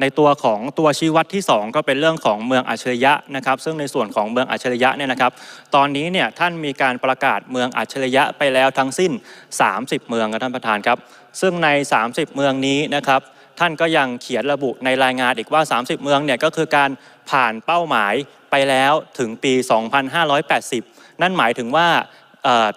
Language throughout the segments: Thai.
ในตัวของตัวชี้วัดที่ 2 ก็เป็นเรื่องของเมืองอัจฉริยะนะครับ ซึ่งในส่วนของเมืองอัจฉริยะเนี่ยนะครับ ตอนนี้เนี่ยท่านมีการประกาศเมืองอัจฉริยะไปแล้วทั้งสิ้น 30 เมืองครับท่านประธานครับ ซึ่งใน 30 เมืองนี้นะครับ ท่านก็ยังเขียนระบุในรายงานอีกว่า 30 เมืองเนี่ยก็คือการผ่านเป้าหมายไปแล้วถึงปี 2580 นั่นหมายถึงว่า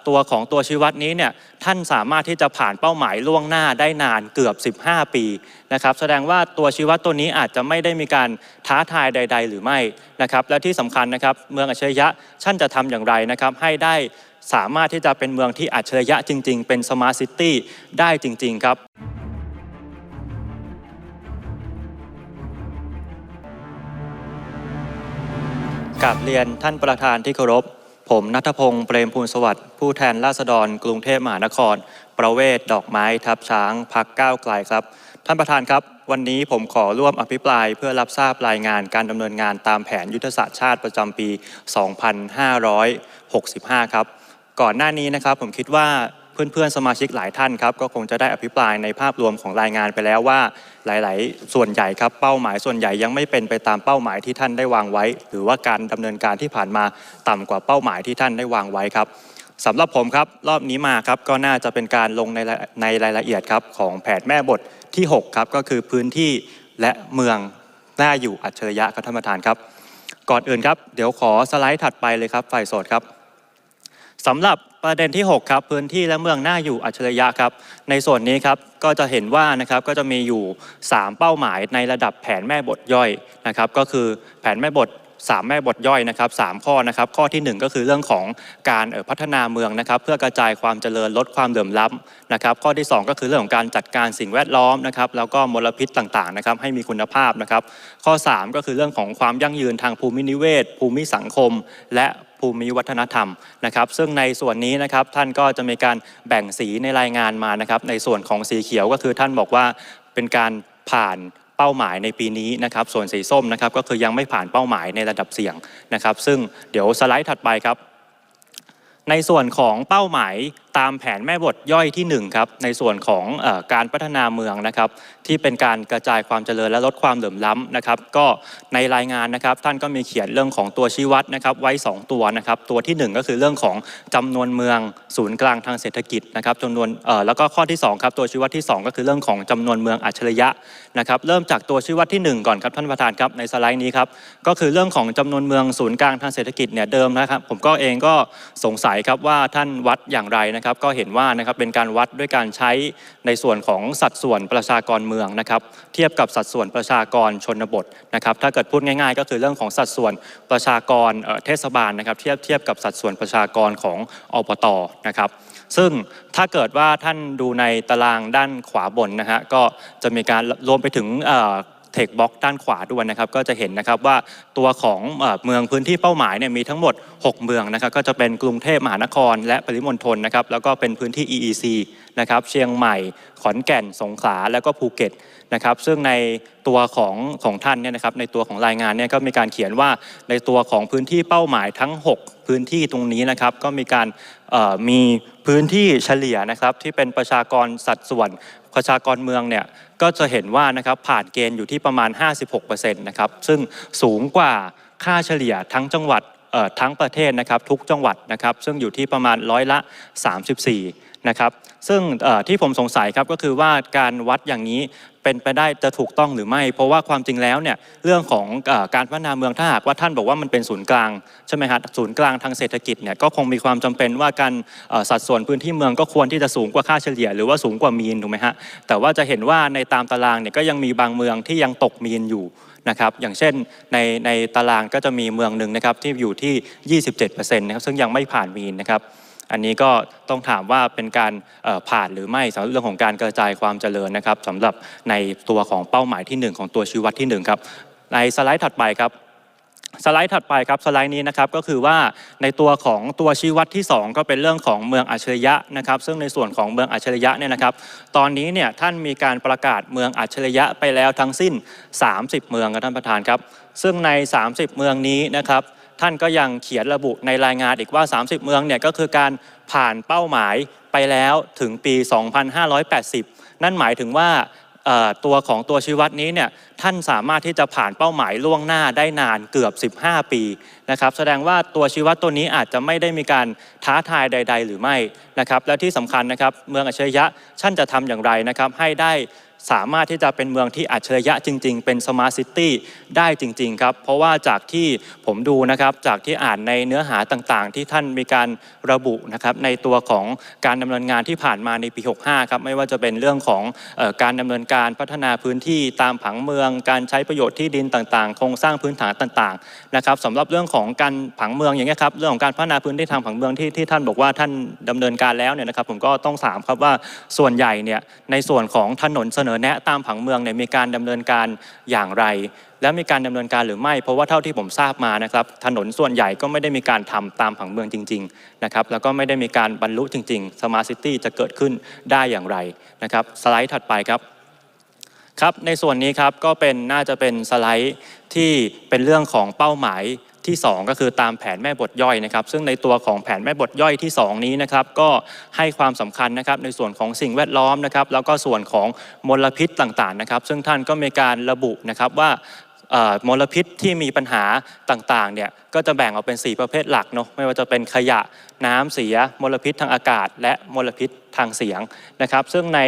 ตัวของตัวชีวัดนี้เนี่ยท่านสามารถที่จะผ่านเป้าหมายล่วงหน้าได้นานเกือบ 15 ปีนะครับแสดงว่าตัวชีวัดตัวนี้อาจจะไม่ได้มีการท้าทายใด ๆ หรือไม่นะครับและที่สำคัญนะครับเมืองอัจฉริยะท่านจะทำอย่างไรนะครับให้ได้สามารถที่จะเป็นเมืองที่อัจฉริยะจริง ๆ เป็นสมาร์ทซิตี้ได้จริง ๆ ครับกับเรียนท่านประธานที่เคารพ ผมนัทพงศ์เปรมพูลสวัสดิ์ผู้แทนราษฎร กรุงเทพมหานคร ประเวศดอกไม้ทับช้างพักก้าวไกลครับ ท่านประธานครับ วันนี้ผมขอร่วมอภิปรายเพื่อรับทราบรายงานการดำเนินงานตามแผนยุทธศาสตร์ชาติประจำปี 2565 ครับ ก่อนหน้านี้นะครับผมคิดว่า เพื่อนๆสมาชิกหลายท่านครับก็คงจะได้อภิปรายในภาพรวมของรายงานไปแล้วว่าหลายๆ ส่วนใหญ่ครับเป้าหมายส่วนใหญ่ยังไม่เป็นไปตามเป้าหมายที่ท่านได้วางไว้ หรือว่าการดำเนินการที่ผ่านมาต่ำกว่าเป้าหมายที่ท่านได้วางไว้ครับสำหรับผมครับรอบนี้มาครับก็น่าจะเป็นการลงในในรายละเอียดครับของแผนแม่บทที่หกครับก็คือพื้นที่และเมืองน่าอยู่อัจฉริยะครับท่านประธานครับ ก่อนอื่นครับเดี๋ยวขอสไลด์ถัดไปเลยครับฝ่ายโสดครับ สำหรับประเด็นที่ 6 ครับ พื้นที่และเมืองน่าอยู่อัจฉริยะครับ ในส่วนนี้ครับ ก็จะเห็นว่านะครับก็จะมีอยู่ 3 เป้าหมายในระดับแผนแม่บทย่อยนะครับ ก็คือแผนแม่บท 3 แม่บทย่อยนะครับสามข้อนะครับ ข้อทีหนึ่1 ก็คือเรื่องของการพัฒนาเมืองนะครับ เพื่อกระจายความเจริญลดความเหลื่อมล้ำนะครับ ข้อที่ 2 ก็คือเรื่องของการจัดการสิ่งแวดล้อมนะครับ แล้วก็มลพิษต่างๆนะครับ ให้มีคุณภาพนะครับ ข้อ 3 ก็คือเรื่องของความยั่งยืนทางภูมินิเวศ ภูมิสังคม และ ภูมิวัฒนธรรมนะครับ ซึ่งในส่วนนี้นะครับท่านก็จะมีการแบ่งสีในรายงานมานะครับ ในส่วนของสีเขียวก็คือท่านบอกว่าเป็นการผ่านเป้าหมายในปีนี้นะครับ ส่วนสีส้มนะครับก็คือยังไม่ผ่านเป้าหมายในระดับเสี่ยงนะครับ ซึ่งเดี๋ยวสไลด์ถัดไปครับ ในส่วนของเป้าหมาย ตามแผนแม่บทย่อยที่ 1 ครับ ในส่วนของอการพัฒนาเมืองนะครับ ที่เป็นการกระจายความเจริญและลดความเหลื่อมล้ำนะครับ ก็ในรายงานนะครับ ท่านก็มีเขียนเรื่องของตัวชี้วัดนะครับ ไว้ 2 ตัวนะครับ ตัวทีหนึ่1 ก็คือเรื่องของจำนวนเมืองศูนย์กลางทางเศรษฐกิจนะครับจำนวนเออแล้วก็ข้อที่2ครับตัวชี้วัดที่ 2 ก็คือเรื่องของจำนวนเมืองอัจฉริยะนะครับเริ่มจากตัวชี้วัดที่ 1 ก่อนครับท่านประธานครับในสไลด์นี้ครับก็คือเรื่องของจำนวนเมืองศูนย์กลางทางเศรษฐกิจเนี่ยเดิมนะครับผมก็เองก็สงสัยครับว่าท่านวัดอย่างไรนะครับก็เห็นว่านะครับเป็นการวัดด้วยการใช้ในส่วนของสัดส่วนประชากรเมืองนะครับเทียบกับสัดส่วนประชากรชนบทนะครับถ้าเกิดพูดง่ายๆ ก็คือเรื่องของสัดส่วนประชากรเทศบาลนะครับเทียบเทียบกับสัดส่วนประชากรของอบตนะครับซึ่งถ้าเกิดว่าท่านดูในตารางด้านขวาบนนะฮะก็จะมีการรวมไปถึง ทคบ็อกด้านขวาด้วยนะครับก็จะเห็นนะครับว่าตัวของเอ่อเมืองพื้นที่เป้าหมายเนี่ยมีทั้งหมด 6 เมืองนะครับก็จะเป็นกรุงเทพมหานคร และปริมณฑลนะครับแล้วก็เป็นพื้นที่ EEC นะครับเชียงใหม่ขอนแก่นสงขลาแล้วก็ภูเก็ตนะครับซึ่งในตัวของของท่านเนี่ยนะครับในตัวของรายงานเนี่ยก็มีการเขียนว่าในตัวของพื้นที่เป้าหมายทั้ง 6 พื้นที่ตรงนี้นะครับก็มีการมีพื้นที่เฉลี่ยนะครับที่เป็นประชากรสัดส่วนประชากรเมืองเนี่ยก็จะเห็นว่านะครับผ่านเกณฑ์อยู่ที่ประมาณ 56%นะครับซึ่งสูงกว่าค่าเฉลี่ยทั้งจังหวัดทั้งประเทศนะครับทุกจังหวัดนะครับซึ่งอยู่ที่ประมาณร้อยละ 34 นะครับ ซึ่งที่ผมสงสัยครับก็คือว่าการวัดอย่างนี้เป็นไปได้จะถูกต้องหรือไม่ เพราะว่าความจริงแล้วเนี่ยเรื่องของอการพัฒนาเมืองถ้าหากว่าท่านบอกว่ามันเป็นศูนย์กลางใช่ไหมครับศูนย์กลางทางเศรษฐกิจเนี่ยก็คงมีความจำเป็นว่าการสัดส่วนพื้นที่เมืองก็ควรที่จะสูงกว่าค่าเฉลี่ย หรือว่าสูงกว่ามีนถูกไหมฮะแต่ว่าจะเห็นว่าในตามตารางเนี่ยก็ยังมีบางเมืองที่ยังตกมีนอยู่นะครับอย่างเช่นในในตารางก็จะมีเมืองหนึ่งนะครับที่อยู่ที่ 27%นะครับซึ่งยังไม่ผ่านมีนนะครับ อันนี้ก็ต้องถามว่าเป็นการผ่านหรือไม่สำหรับเรื่องของการกระจายความเจริญนะครับสำหรับในตัวของเป้าหมายที่ 1 ของตัวชี้วัดที่ 1 ครับ ในสไลด์ถัดไปครับสไลด์ถัดไปครับสไลด์นี้นะครับก็คือว่าในตัวของตัวชี้วัดที่ 2 ก็เป็นเรื่องของเมืองอัจฉริยะนะครับซึ่งในส่วนของเมืองอัจฉริยะเนี่ยนะครับตอนนี้เนี่ยท่านมีการประกาศเมืองอัจฉริยะไปแล้วทั้งสิ้น 30 เมืองครับท่านประธานครับ ซึ่งใน 30 เมืองนี้นะครับ ท่านก็ยังเขียนระบุในรายงานอีกว่า 30 เมืองเนี่ยก็คือการผ่านเป้าหมายไปแล้วถึงปี 2580 นั่นหมายถึงว่าตัวของตัวชีวัดนี้เนี่ยท่านสามารถที่จะผ่านเป้าหมายล่วงหน้าได้นานเกือบ 15 ปีนะครับแสดงว่าตัวชีวัดตัวนี้อาจจะไม่ได้มีการท้าทายใด ๆ หรือไม่นะครับและที่สำคัญนะครับเมืองอัจฉริยะท่านจะทำอย่างไรนะครับให้ได้ สามารถที่จะเป็นเมืองที่อัจฉริยะจริง ๆ เป็นสมาร์ทซิตี้ได้จริง ๆ ครับ เพราะว่าจากที่ผมดูนะครับ จากที่อ่านในเนื้อหาต่างๆ ที่ท่านมีการระบุนะครับในตัวของการดำเนินงานที่ผ่านมาในปี 65 ครับ ไม่ว่าจะเป็นเรื่องของออการดำเนินการพัฒนาพื้นที่ตามผังเมือง การใช้ประโยชน์ที่ดินต่างๆ โครงสร้างพื้นฐานต่างๆนะครับสำหรับเรื่องของการผังเมืองอย่างเงี้ยครับเรื่องของการพัฒนาพื้นที่ทางผังเมืองที่ที่ท่านบอกว่าท่านดำเนินการแล้วเนี่ยนะครับผมก็ต้องถามครับว่าส่วนใหญ่เนี่ยในส่วนของถนนเสนอแนะตามผังเมืองเนี่ยมีการดำเนินการอย่างไร และมีการดำเนินการหรือไม่ เพราะว่าเท่าที่ผมทราบมานะครับถนนส่วนใหญ่ก็ไม่ได้มีการทำตามผังเมืองจริงๆนะครับแล้วก็ไม่ได้มีการบรรลุจริงๆสมาร์ทซิตี้จะเกิดขึ้นได้อย่างไรนะครับสไลด์ถัดไปครับครับในส่วนนี้ครับก็เป็นน่าจะเป็นสไลด์ที่เป็นเรื่องของเป้าหมาย ที่ 2 ก็คือตามแผนแม่บทย่อยนะครับ ซึ่งในตัวของแผนแม่บทย่อยที่ 2 นี้นะครับก็ให้ความสำคัญนะครับในส่วนของสิ่งแวดล้อมนะครับแล้วก็ส่วนของมลพิษต่างๆนะครับ ซึ่งท่านก็มีการระบุนะครับว่ามลพิษที่มีปัญหาต่างๆเนี่ยก็จะแบ่งออกเป็น 4 ประเภทหลักเนาะไม่ว่าจะเป็นขยะ น้ำเสียมลพิษทางอากาศ และมลพิษทางเสียงนะครับ ซึ่งใน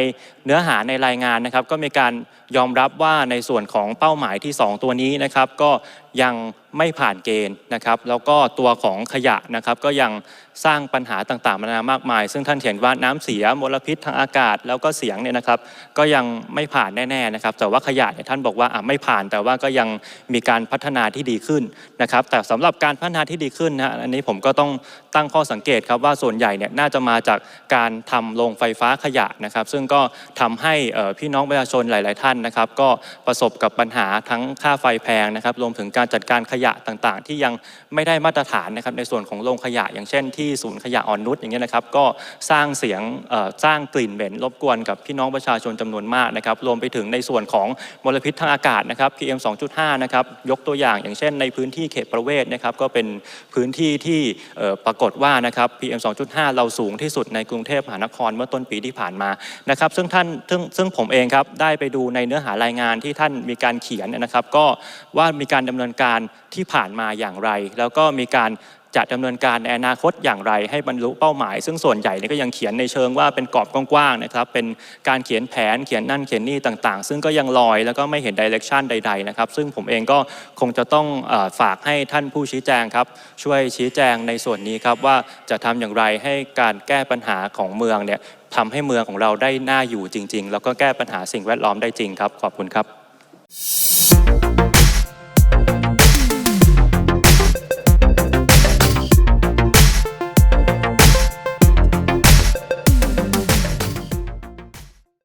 เนื้อหาในรายงานนะครับ ก็มีการยอมรับว่าในส่วนของเป้าหมายที่ 2 ตัวนี้นะครับ ก็ยังไม่ผ่านเกณฑ์นะครับ แล้วก็ตัวของขยะนะครับ ก็ยังสร้างปัญหาต่างๆนานามากมาย ซึ่งท่านเห็นว่าน้ำเสียมลพิษทางอากาศ แล้วก็เสียงเนี่ยนะครับ ก็ยังไม่ผ่านแน่ๆนะครับ แต่ว่าขยะเนี่ยท่านบอกว่าอะไม่ผ่าน แต่ว่าก็ยังมีการพัฒนาที่ดีขึ้นนะครับ แต่สำหรับการพัฒนาที่ดีขึ้นนะฮะอันนี้ผมก็ต้องตั้งข้อสังเกตครับว่าส่วนใหญ่เนี่ยน่าจะมาจากการทำโรงไฟฟ้าขยะนะครับ ซึ่งก็ทำให้พี่น้องประชาชนหลาย ๆ ท่านนะครับ ก็ประสบกับปัญหาทั้งค่าไฟแพงนะครับ รวมถึงการจัดการขยะต่าง ๆ ที่ยังไม่ได้มาตรฐานนะครับ ในส่วนของโรงขยะ อย่างเช่นที่ศูนย์ขยะอ่อนนุชอย่างเงี้ยนะครับ ก็สร้างเสียงสร้างกลิ่นเหม็นรบกวนกับพี่น้องประชาชนจำนวนมากนะครับ รวมไปถึงในส่วนของมลพิษทางอากาศนะครับ PM 2.5 นะครับ ยกตัวอย่างอย่างเช่น ในพื้นที่เขตประเวศนะครับ ก็เป็นพื้นที่ที่ปรากฏว่านะครับ PM 2.5 เราสูงที่สุดในกรุงเทพมหานครเมื่อต้นปีที่ผ่านมานะครับซึ่งท่านซึ่งซึ่งผมเองครับได้ไปดูในเนื้อหารายงานที่ท่านมีการเขียนนะครับ ก็ว่ามีการดำเนินการที่ผ่านมาอย่างไร แล้วก็มีการ จะดำเนินการในอนาคตอย่างไรให้บรรลุเป้าหมาย ซึ่งส่วนใหญ่นี่ก็ยังเขียนในเชิงว่าเป็นกรอบกว้างๆนะครับเป็นการเขียนแผนเขียนนั่นเขียนนี่ต่างๆ ซึ่งก็ยังลอยแล้วก็ไม่เห็นดิเรกชันใดๆนะครับซึ่งผมเองก็คงจะต้องฝากให้ท่านผู้ชี้แจงครับช่วยชี้แจงในส่วนนี้ครับว่าจะทำอย่างไรให้การแก้ปัญหาของเมืองเนี่ยทำให้เมืองของเราได้น่าอยู่จริง ๆ แล้วก็แก้ปัญหาสิ่งแวดล้อมได้จริงครับขอบคุณครับ